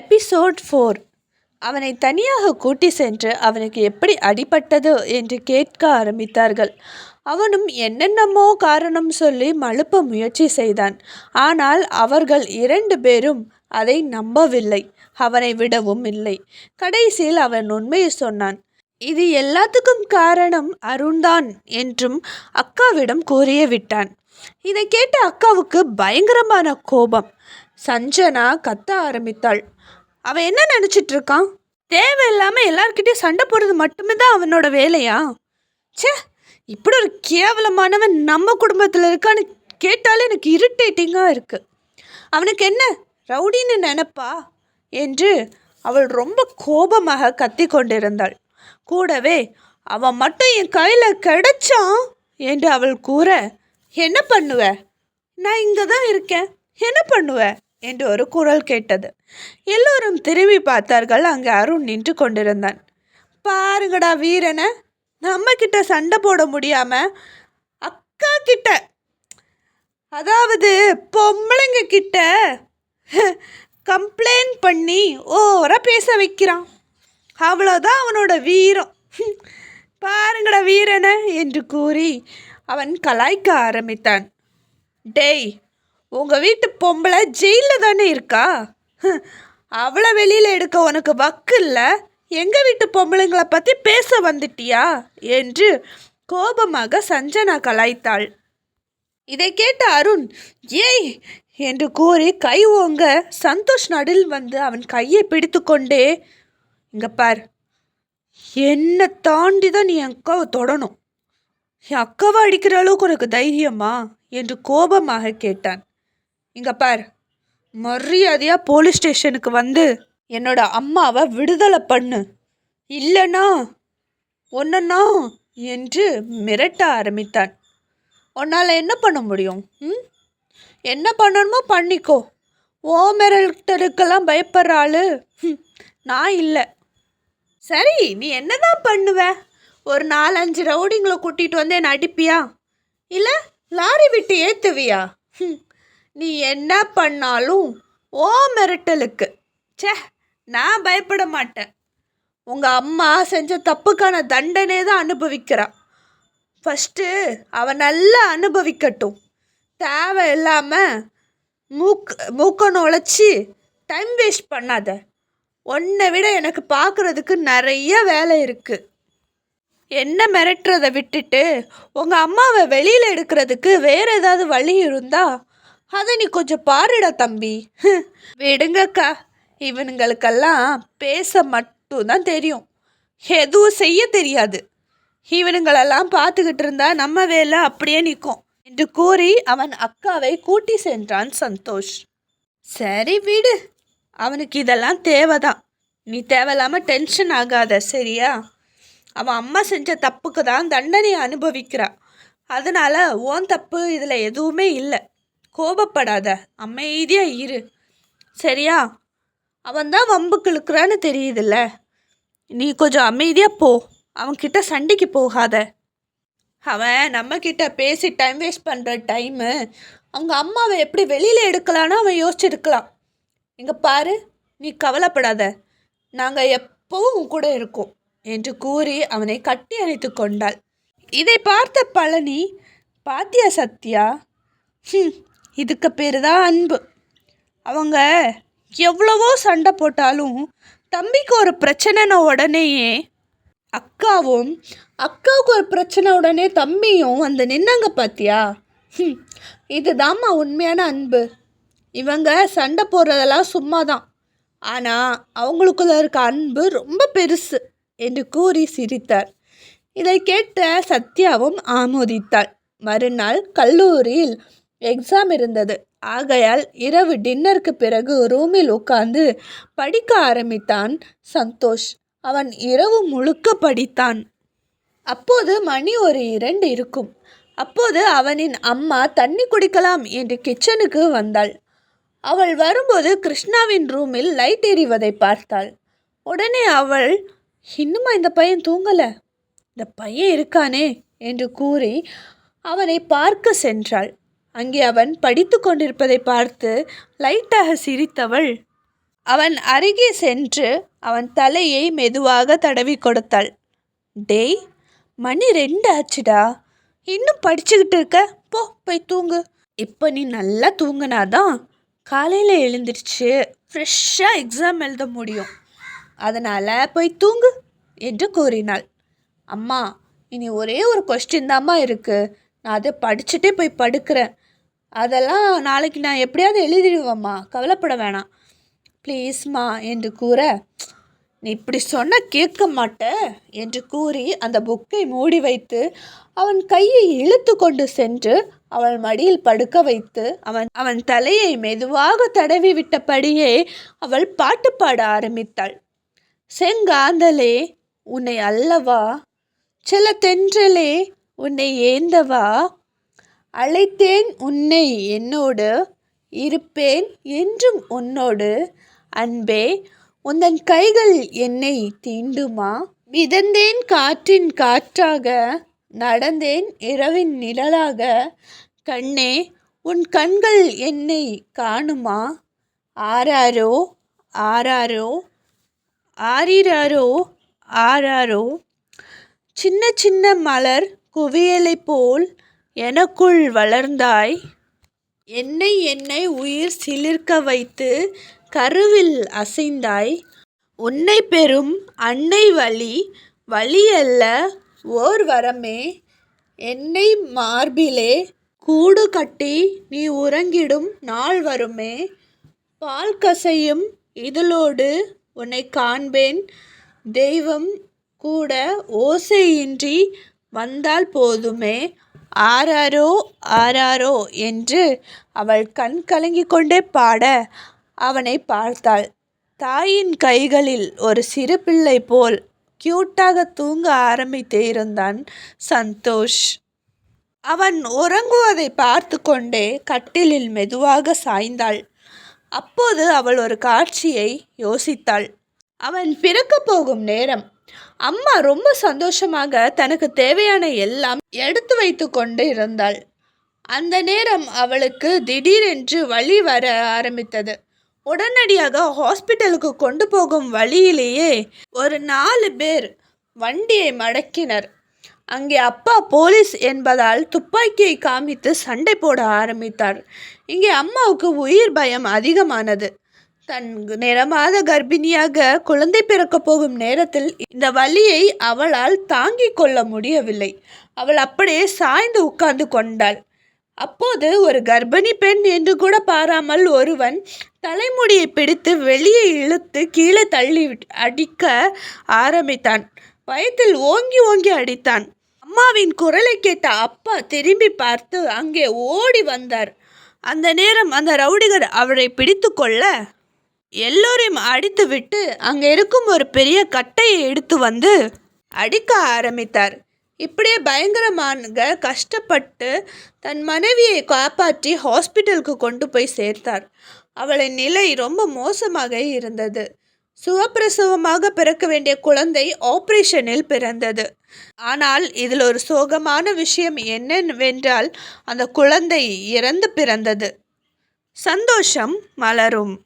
Episode four. அவனை தனியாக கூட்டி சென்று அவனுக்கு எப்படி அடிபட்டது என்று கேட்க ஆரம்பித்தார்கள். அவனும் என்னென்னமோ காரணம் சொல்லி மழுப்ப முயற்சி செய்தான். ஆனால் அவர்கள் இரண்டு பேரும் அதை நம்பவில்லை. அவனை விடவும் இல்லை. கடைசியில் அவன் உண்மையை சொன்னான். இது எல்லாத்துக்கும் காரணம் அருண்தான் என்றும் அக்காவிடம் கூறிய விட்டான். இதை கேட்ட அக்காவுக்கு பயங்கரமான கோபம். சஞ்சனா கத்த ஆரம்பித்தாள். அவன் என்ன நினச்சிட்டு இருக்கான் தேவையில்லாமல் எல்லார்கிட்டயும் சண்டை போடுறது மட்டுமே தான் அவனோட வேலையா? ச்சே இப்படி ஒரு கேவலமானவன் நம்ம குடும்பத்தில் இருக்கான்னு கேட்டாலே எனக்கு இரிட்டேட்டிங்காக இருக்குது அவனுக்கு என்ன ரவுடின்னு நினப்பா? என்று அவள் ரொம்ப கோபமாக கத்தி கொண்டிருந்தாள். கூடவே அவன் மட்டும் என் கையில் கிடைச்சான்? என்று அவள் கூற என்ன பண்ணுவ? நான் இங்கே தான் இருக்கேன். என்ன பண்ணுவ? என்று ஒரு குரல் கேட்டது. எல்லோரும் திரும்பி பார்த்தார்கள். அங்கே அருண் நின்று கொண்டிருந்தான். பாருங்கடா வீரனை நம்ம கிட்ட சண்டை போட முடியாம அக்கா கிட்ட அதாவது பொம்பளைங்க கிட்ட கம்ப்ளைண்ட் பண்ணி ஓரா பேச வைக்கிறான். அவ்வளோதான் அவனோட வீரம். பாருங்கடா வீரனை என்று கூறி அவன் கலாய்க்க ஆரம்பித்தான். டேய் உங்கள் வீட்டு பொம்பளை ஜெயிலில் தானே இருக்கா? அவளை வெளியில் எடுக்க உனக்கு வக்கு இல்லை? எங்கள் வீட்டு பொம்பளைங்களை பற்றி பேச வந்துட்டியா? என்று கோபமாக சஞ்சனா கலாய்த்தாள். இதை கேட்ட அருண் ஏய் என்று கூறி கை ஓங்க சந்தோஷ் நடில் வந்து அவன் கையை பிடித்து கொண்டே இங்கே பார் என்னை தாண்டி தான் நீ என் அக்காவை தொடணும். என் அக்காவை அடிக்கிற அளவுக்கு உனக்கு தைரியமா? என்று கோபமாக கேட்டான். இங்கே பார். மரியாதையாக போலீஸ் ஸ்டேஷனுக்கு வந்து என்னோட அம்மாவை விடுதலை பண்ணு. இல்லைனா ஒன்றுண்ணா என்று மிரட்ட ஆரம்பித்தான். உன்னால் என்ன பண்ண முடியும்? ம்? என்ன பண்ணணுமோ பண்ணிக்கோ. ஓ மிரட்டலுக்கெல்லாம் பயப்படுற ஆள் நான் இல்லை. சரி நீ என்னதான் பண்ணுவ? ஒரு நாலஞ்சு ரவுடிங்களை கூட்டிகிட்டு வந்து என்னை அடிப்பியா? இல்லை லாரி விட்டு ஏற்றுவியா ம். நீ என்ன பண்ணாலும் ஓ மிரட்டலுக்கு. ச்சே நான் பயப்பட மாட்டேன். உங்கள் அம்மா செஞ்ச தப்புக்கான தண்டனை தான் அனுபவிக்கிறான் ஃபஸ்ட்டு அவன் நல்லா அனுபவிக்கட்டும். தேவை இல்லாமல் மூக் மூக்க நுழைச்சி டைம் வேஸ்ட் பண்ணாத. உன்னை விட எனக்கு பார்க்குறதுக்கு நிறைய வேலை இருக்குது என்ன மிரட்டுறதை விட்டுட்டு உங்கள் அம்மாவை வெளியில் எடுக்கிறதுக்கு வேறு ஏதாவது வழி இருந்தால் அதை நீ கொஞ்சம் பாருடா தம்பி. விடுங்கக்கா. இவனுங்களுக்கெல்லாம் பேச மட்டும்தான் தெரியும். எதுவும் செய்ய தெரியாது. இவனுங்களெல்லாம் பார்த்துக்கிட்டு இருந்தா நம்ம வேலை அப்படியே நிற்கும். என்று கூறி அவன் அக்காவை கூட்டி சென்றான் சந்தோஷ். சரி விடு. அவனுக்கு இதெல்லாம் தேவைதான். நீ தேவையில்லாமல் டென்ஷன் ஆகாத சரியா? அவன் அம்மா செஞ்ச தப்புக்கு தான் தண்டனை அனுபவிக்கிறா. அதனால் ஓன் தப்பு இதில் எதுவுமே இல்லை. கோபப்படாத அமைதியாக இரு. சரியா? அவன் தான் வம்புக்கு இழுக்கிறான்னு தெரியுதுல்ல. நீ கொஞ்சம் அமைதியாக போ. அவன்கிட்ட சண்டைக்கு போகாத. அவன் நம்மக்கிட்ட பேசி டைம் வேஸ்ட் பண்ணுற டைமு அவங்க அம்மாவை எப்படி வெளியில் எடுக்கலான்னு அவன் யோசிச்சிருக்கலாம். இங்கே பாரு நீ கவலைப்படாத. நாங்கள் எப்போவும் உன் கூட இருக்கோம் என்று கூறி அவனை கட்டி அணைத்து கொண்டாள். இதை பார்த்த பழனி பாத்தியா சத்யா? இதுக்கு பேர் தான் அன்பு. அவங்க எவ்வளவோ சண்டை போட்டாலும் தம்பிக்கு ஒரு பிரச்சனைன உடனேயே அக்காவும் அக்காவுக்கு ஒரு பிரச்சனை உடனே தம்பியும் வந்து நின்னாங்க பாத்தியா? இதுதாம்மா உண்மையான அன்பு. இவங்க சண்டை போடுறதெல்லாம் சும்மா தான் ஆனால் அவங்களுக்குள்ள இருக்க அன்பு ரொம்ப பெருசு என்று கூறி சிரித்தார். இதை கேட்ட சத்யாவும் ஆமோதித்தாள். மறுநாள் கல்லூரியில் எக்ஸாம் இருந்தது. ஆகையால் இரவு டின்னருக்கு பிறகு ரூமில் உட்கார்ந்து படிக்க ஆரம்பித்தான் சந்தோஷ். அவன் இரவு முழுக்க படித்தான். அப்போது மணி ஒரு இரண்டு இருக்கும். அப்போது அவனின் அம்மா தண்ணி குடிக்கலாம் என்று கிச்சனுக்கு வந்தாள். அவள் வரும்போது கிருஷ்ணாவின் ரூமில் லைட் எரிவதை பார்த்தாள். உடனே அவள் இன்னுமா இந்த பையன் தூங்கலை? இந்த பையன் இருக்கானே? என்று கூறி அவனை பார்க்க சென்றாள். அங்கே அவன் படித்து கொண்டிருப்பதை பார்த்து லைட்டாக சிரித்தவள். அவன் அருகே சென்று அவன் தலையை மெதுவாக தடவி கொடுத்தாள். டேய் மணி ரெண்டு ஆச்சுடா. இன்னும் படிச்சுக்கிட்டு இருக்க? போ போய் தூங்கு. இப்போ நீ நல்லா தூங்கினாதான் காலையில் எழுந்திருச்சு ஃப்ரெஷ்ஷாக எக்ஸாம் எழுத முடியும். அதனால் போய் தூங்கு என்று கூறினாள். அம்மா இனி ஒரே ஒரு கொஸ்டின் தாம்மா இருக்குது நான் அதை படிச்சுட்டே போய் படுக்கிறேன். அதெல்லாம் நாளைக்கு நான் எப்படியாவது எழுதிடுவேம்மா. கவலைப்பட வேணாம். ப்ளீஸ்மா என்று கூற நீ இப்படி சொன்ன கேட்க மாட்ட என்று கூறி அந்த புக்கை மூடி வைத்து அவன் கையை இழுத்து கொண்டு சென்று அவள் மடியில் படுக்க வைத்து அவன் அவன் தலையை மெதுவாக தடவி விட்டபடியே அவள் பாட்டு பாட ஆரம்பித்தாள். செங்காந்தலே உன்னை அல்லவா? சில தென்றலே உன்னை ஏந்தவா? அழைத்தேன் உன்னை என்னோடு இருப்பேன் என்றும் உன்னோடு. அன்பே உந்தன் கைகள் என்னை தீண்டுமா? மிதந்தேன் காற்றின் காற்றாக நடந்தேன் இரவின் நிழலாக. கண்ணே உன் கண்கள் என்னை காணுமா? ஆராரோ ஆராரோ ஆரிராரோ ஆராரோ சின்ன சின்ன மலர் குவியலை போல் எனக்குள் வளர்ந்தாய். என்னை என்னை உயிர் சிலிர்க்க வைத்து கருவில் அசைந்தாய். உன்னை பெறும் அன்னை வழி வழியல்ல ஓர் வரமே. என்னை மார்பிலே கூடு கட்டி நீ உறங்கிடும் நாள் வருமே. பால் கசையும் இதழோடு உன்னை காண்பேன். தெய்வம் கூட ஓசையின்றி வந்தால் போதுமே. ஆராரோ ஆராரோ என்று அவள் கண் கலங்கிக் கொண்டே பாட அவனை பார்த்தாள். தாயின் கைகளில் ஒரு சிறு பிள்ளை போல் கியூட்டாக தூங்க ஆரம்பித்து இருந்தான் சந்தோஷ். அவன் உறங்குவதை பார்த்து கொண்டே கட்டிலில் மெதுவாக சாய்ந்தாள். அப்போது அவள் ஒரு காட்சியை யோசித்தாள். அவன் பிறக்கப் போகும் நேரம் அம்மா ரொம்ப சந்தோஷமாக தனக்கு தேவையான எல்லாம் எடுத்து வைத்து கொண்டு இருந்தாள். அந்த நேரம் அவளுக்கு திடீரென்று வழி வர ஆரம்பித்தது. உடனடியாக ஹாஸ்பிட்டலுக்கு கொண்டு போகும் வழியிலேயே ஒரு நாலு பேர் வண்டியை மடக்கினர். அங்கே அப்பா போலீஸ் என்பதால் துப்பாக்கியை காமித்து சண்டை போட ஆரம்பித்தார். இங்கே அம்மாவுக்கு உயிர் பயம் அதிகமானது. தன் நிறமாத கர்ப்பிணியாக குழந்தை பிறக்கப் போகும் நேரத்தில் இந்த வலியை அவளால் தாங்கிக் கொள்ள முடியவில்லை. அவள் அப்படியே சாய்ந்து உட்கார்ந்து கொண்டாள். அப்போது ஒரு கர்ப்பிணி பெண் என்று கூட பாராமல் ஒருவன் தலைமுடியை பிடித்து வெளியே இழுத்து கீழே தள்ளி அடிக்க ஆரம்பித்தான். வயத்தில் ஓங்கி ஓங்கி அடித்தான். அம்மாவின் குரலை கேட்ட அப்பா திரும்பி பார்த்து அங்கே ஓடி வந்தார். அந்த நேரம் அந்த ரவுடிகர் அவரை பிடித்து கொள்ள எல்லோரையும் அடித்துவிட்டு அங்கே இருக்கும் ஒரு பெரிய கட்டையை எடுத்து வந்து அடிக்க ஆரம்பித்தார். இப்படியே பயங்கரமாக கஷ்டப்பட்டு தன் மனைவியை காப்பாற்றி ஹாஸ்பிட்டலுக்கு கொண்டு போய் சேர்த்தார். அவளின் நிலை ரொம்ப மோசமாக இருந்தது. சுகப்பிரசவமாக பிறக்க வேண்டிய குழந்தை ஆப்ரேஷனில் பிறந்தது. ஆனால் இதில் ஒரு சோகமான விஷயம் என்னவென்றால் அந்த குழந்தை இறந்து பிறந்தது. சந்தோஷம் மலரும்.